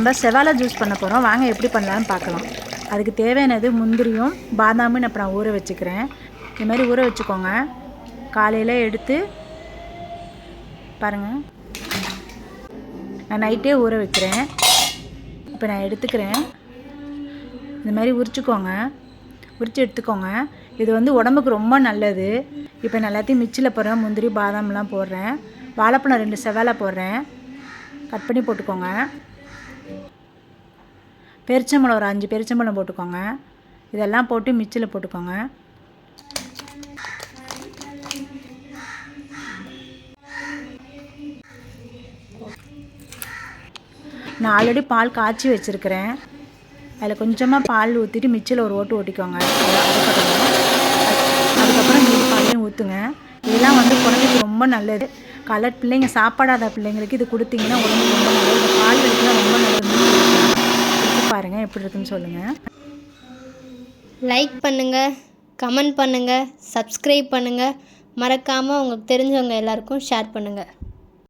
நம்ம செவாலை ஜூஸ் பண்ண போகிறோம் வாங்க எப்படி பண்ணலாம்னு பார்க்கலாம். அதுக்கு தேவையானது முந்திரியும் பாதாமும் இப்போ நான் ஊற வச்சுக்கிறேன். இது மாதிரி ஊற வச்சுக்கோங்க. காலையில் எடுத்து பாருங்கள் நான் நைட்டே ஊற வைக்கிறேன். இப்போ நான் எடுத்துக்கிறேன். இந்த மாதிரி உரிச்சுக்கோங்க. உரித்து எடுத்துக்கோங்க. இது வந்து உடம்புக்கு ரொம்ப நல்லது. இப்போ நான் எல்லாத்தையும் மிச்சில் போடுறேன். முந்திரி பாதாம்லாம் போடுறேன். வாழைப்பழம் ரெண்டு செவாலை போடுறேன். கட் பண்ணி போட்டுக்கோங்க. பெருச்சம்பழம் ஒரு அஞ்சு பெருச்சம்பழம் போட்டுக்கோங்க. இதெல்லாம் போட்டு மிச்சில் போட்டுக்கோங்க. நான் ஆல்ரெடி பால் காய்ச்சி வச்சுருக்கிறேன். அதில் கொஞ்சமாக பால் ஊற்றிட்டு மிச்சில் ஒரு ஓட்டு ஓட்டிக்கோங்க. அதுக்கப்புறம் மீதி பாலையும் ஊற்றுங்க இதெல்லாம் வந்து குழந்தைக்கு ரொம்ப நல்லது. கலர் பிள்ளைங்க சாப்பிடாத பிள்ளைங்களுக்கு இது கொடுத்தீங்கன்னா உடம்பு ரொம்ப நல்லது. இந்த பால் வலிக்கலாம் ரொம்ப நல்லது பாருங்கள் எப்படி இருக்குன்னு சொல்லுங்கள் லைக் பண்ணுங்கள் கமெண்ட் பண்ணுங்கள் சப்ஸ்கிரைப் பண்ணுங்கள் மறக்காமல் உங்களுக்கு தெரிஞ்சவங்க எல்லாருக்கும் ஷேர் பண்ணுங்கள்